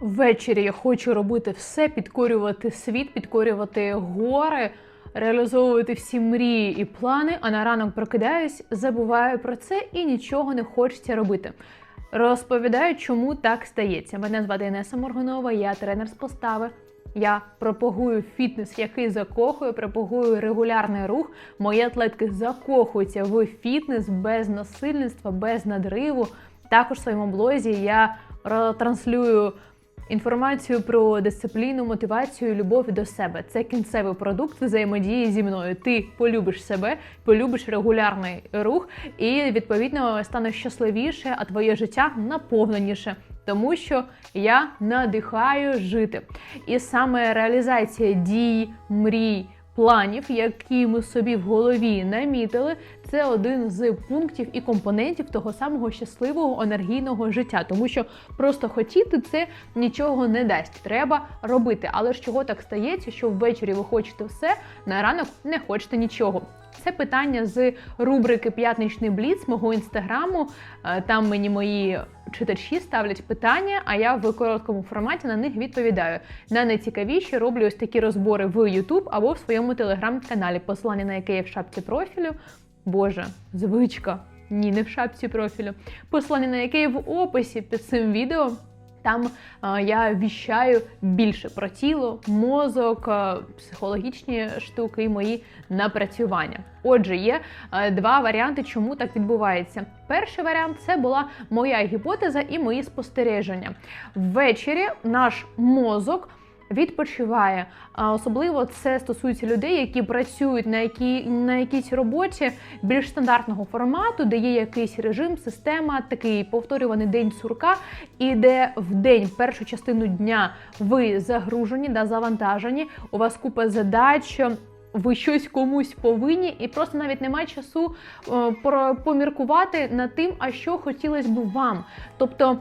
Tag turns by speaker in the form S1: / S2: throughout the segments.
S1: Ввечері я хочу робити все, підкорювати світ, підкорювати гори, реалізовувати всі мрії і плани. А на ранок прокидаюсь, забуваю про це і нічого не хочеться робити. Розповідаю, чому так стається. Мене звати Інеса Моргунова, я тренер з постави. Я пропагую фітнес, який закохує, пропагую регулярний рух. Мої атлетки закохуються в фітнес без насильництва, без надриву. Також в своєму блозі я транслюю інформацію про дисципліну, мотивацію, любов до себе. Це кінцевий продукт взаємодії зі мною. Ти полюбиш себе, полюбиш регулярний рух і відповідно станеш щасливіше, а твоє життя наповненіше. Тому що я надихаю жити. І саме реалізація дій, мрій, планів, які ми собі в голові намітили, це один з пунктів і компонентів того самого щасливого енергійного життя. Тому що просто хотіти це нічого не дасть. Треба робити. Але ж чого так стається, що ввечері ви хочете все, на ранок не хочете нічого. Це питання з рубрики П'ятничний бліц мого інстаграму. Е, Там мені мої читачі ставлять питання, а я в короткому форматі на них відповідаю. На найцікавіші роблю ось такі розбори в YouTube або в своєму телеграм-каналі, посилання на яке є в шапці профілю. Боже, звичка. Ні, не в шапці профілю. Посилання на яке в описі під цим відео. Там е, я віщаю більше про тіло, мозок, е, психологічні штуки і мої напрацювання. Отже, є е, два варіанти, чому так відбувається. Перший варіант це була моя гіпотеза і мої спостереження. Ввечері наш мозок відпочиває. А особливо це стосується людей, які працюють на якій на якійсь роботі більш стандартного формату, де є якийсь режим, система, такий повторюваний день сурка, і де в день, першу частину дня, ви загружені, да, завантажені, у вас купа задач. Ви щось комусь повинні, і просто навіть немає часу е, поміркувати над тим, а що хотілося б вам. Тобто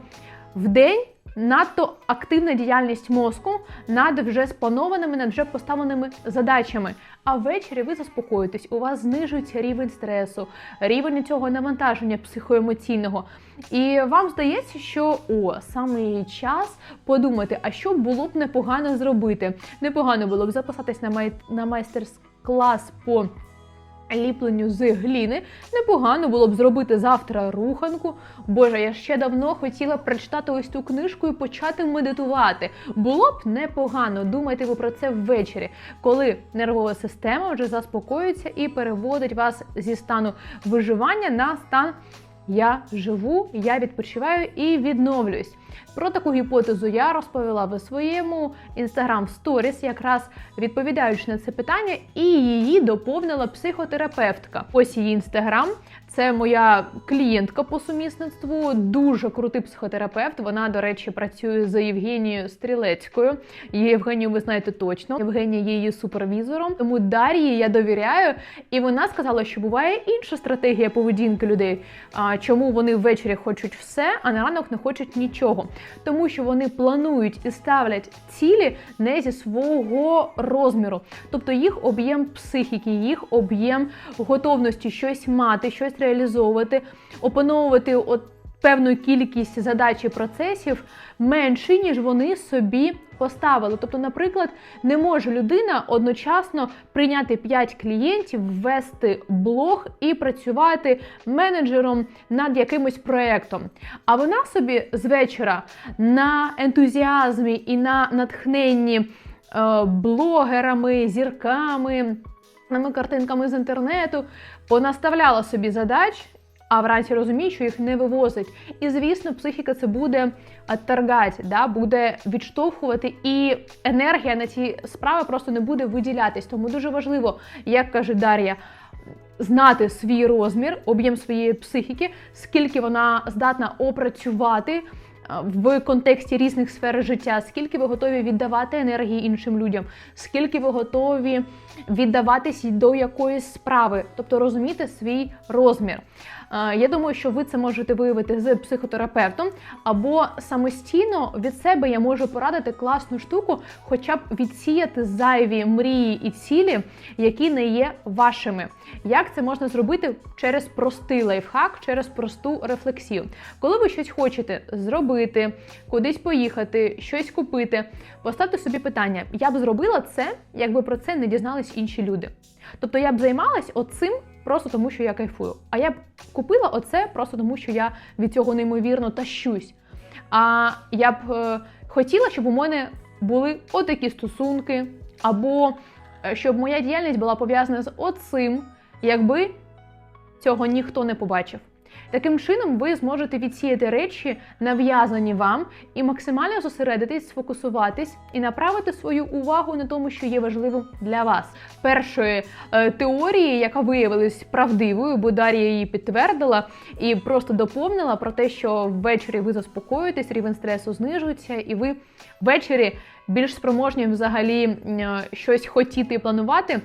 S1: в день надто активна діяльність мозку над вже спланованими, над вже поставленими задачами. А ввечері ви заспокоїтесь, у вас знижується рівень стресу, рівень цього навантаження психоемоційного. І вам здається, що о, саме час подумати, а що було б непогано зробити. Непогано було б записатись на май... на майстер-клас по ліпленню з гліни. Непогано було б зробити завтра руханку. Боже, я ще давно хотіла прочитати ось цю книжку і почати медитувати. Було б непогано, думайте ви про це ввечері, коли нервова система вже заспокоюється і переводить вас зі стану виживання на стан. Я живу, я відпочиваю і відновлююсь. Про таку гіпотезу я розповіла в своєму інстаграм сторіс, якраз відповідаючи на це питання, і її доповнила психотерапевтка. Ось її інстаграм. Це моя клієнтка по сумісництву, дуже крутий психотерапевт. Вона, до речі, працює з Євгенією Стрілецькою. Євгенію ви знаєте точно. Євгенія є її супервізором. Тому Дар'ї я довіряю. І вона сказала, що буває інша стратегія поведінки людей. Чому вони ввечері хочуть все, а на ранок не хочуть нічого. Тому що вони планують і ставлять цілі не зі свого розміру, тобто їх об'єм психіки, їх об'єм готовності щось мати, щось реалізовувати, опановувати от певну кількість задач і процесів менший, ніж вони собі поставили. Тобто, наприклад, не може людина одночасно прийняти 5 клієнтів, ввести блог і працювати менеджером над якимось проєктом. А вона собі з вечора на ентузіазмі і на натхненні е, блогерами, зірками. Нами Картинками з інтернету понаставляла собі задач, а вранці розуміє, що їх не вивозить. І звісно, психіка це буде торгати, да, буде відштовхувати, і енергія на ці справи просто не буде виділятись. Тому дуже важливо, як каже Дар'я. Знати свій розмір, об'єм своєї психіки, скільки вона здатна опрацювати в контексті різних сфер життя, скільки ви готові віддавати енергії іншим людям, скільки ви готові віддаватись до якоїсь справи, тобто розуміти свій розмір. Е, Я думаю, що ви це можете виявити з психотерапевтом, або самостійно від себе я можу порадити класну штуку, хоча б відсіяти зайві мрії і цілі, які не є вашими. Як це можна зробити через простий лайфхак, через просту рефлексію? Коли ви щось хочете зробити, кудись поїхати, щось купити, поставте собі питання: я б зробила це, якби про це не дізнались інші люди. Тобто я б займалась оцим просто тому, що я кайфую. А я б купила оце просто тому, що я від цього неймовірно тащусь. А я б е, хотіла, щоб у мене були отакі стосунки, або е, щоб моя діяльність була пов'язана з оцим, якби цього ніхто не побачив. Таким чином, ви зможете відсіяти речі, нав'язані вам, і максимально зосередитись, сфокусуватись і направити свою увагу на тому, що є важливим для вас. Першої е, теорії, яка виявилась правдивою, бо Дар'я її підтвердила і просто доповнила про те, що ввечері ви заспокоїтесь, рівень стресу знижується, і ви ввечері більш спроможні взагалі е, щось хотіти і планувати.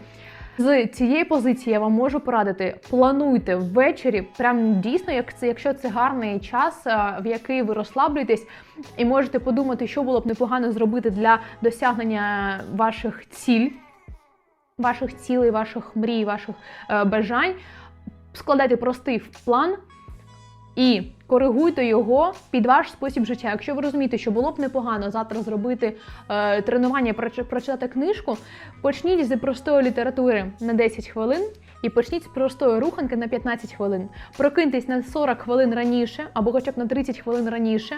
S1: З цієї позиції я вам можу порадити: плануйте ввечері, прям дійсно, як це, якщо це гарний час, в який ви розслаблюєтесь, і можете подумати, що було б непогано зробити для досягнення ваших ціль, ваших цілей, ваших мрій, ваших е, бажань. Складайте простий план і коригуйте його під ваш спосіб життя. Якщо ви розумієте, що було б непогано завтра зробити е, тренування, прочитати книжку, почніть з простої літератури на 10 хвилин. І почніть з простої руханки на 15 хвилин. Прокиньтесь на 40 хвилин раніше, або хоча б на 30 хвилин раніше,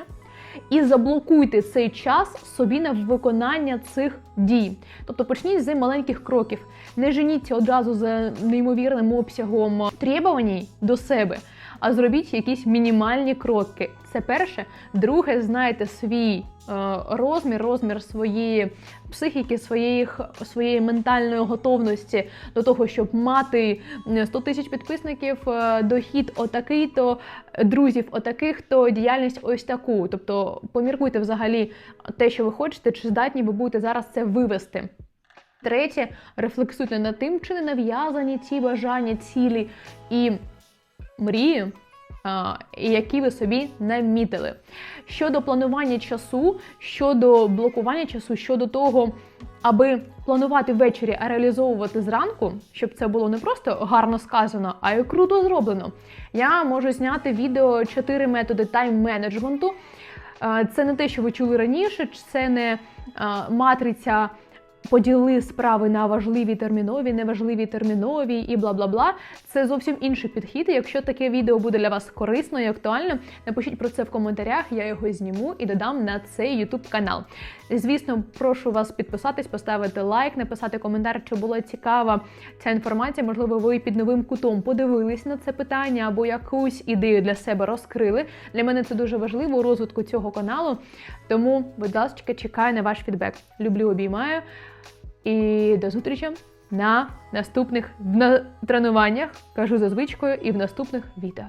S1: і заблокуйте цей час собі на виконання цих дій. Тобто почніть з маленьких кроків. Не женіться одразу за неймовірним обсягом требувань до себе, а зробіть якісь мінімальні кроки. Це перше. Друге, знайте свій е, розмір, розмір своєї психіки, своєї, своєї ментальної готовності до того, щоб мати 100 тисяч підписників, е, дохід отакий-то, друзів отаких, то діяльність ось таку. Тобто поміркуйте взагалі те, що ви хочете, чи здатні ви будете зараз це вивести. Третє, рефлексуйте над тим, чи не нав'язані ті бажання, цілі і мрії, які ви собі намітили. Щодо планування часу, щодо блокування часу, щодо того, аби планувати ввечері, а реалізовувати зранку, щоб це було не просто гарно сказано, а й круто зроблено. Я можу зняти відео 4 методи тайм-менеджменту. Це не те, що ви чули раніше, це не матриця. Поділи справи на важливі термінові, неважливі термінові і бла бла бла. Це зовсім інший підхід. Якщо таке відео буде для вас корисно і актуально, напишіть про це в коментарях. Я його зніму і додам на цей YouTube канал. Звісно, прошу вас підписатись, поставити лайк, написати коментар, чи була цікава ця інформація. Можливо, ви під новим кутом подивились на це питання або якусь ідею для себе розкрили. Для мене це дуже важливо у розвитку цього каналу. Тому, будь ласка, чекаю на ваш фідбек. Люблю, обіймаю. І до зустрічі на наступних на тренуваннях, кажу за звичкою, і в наступних відео.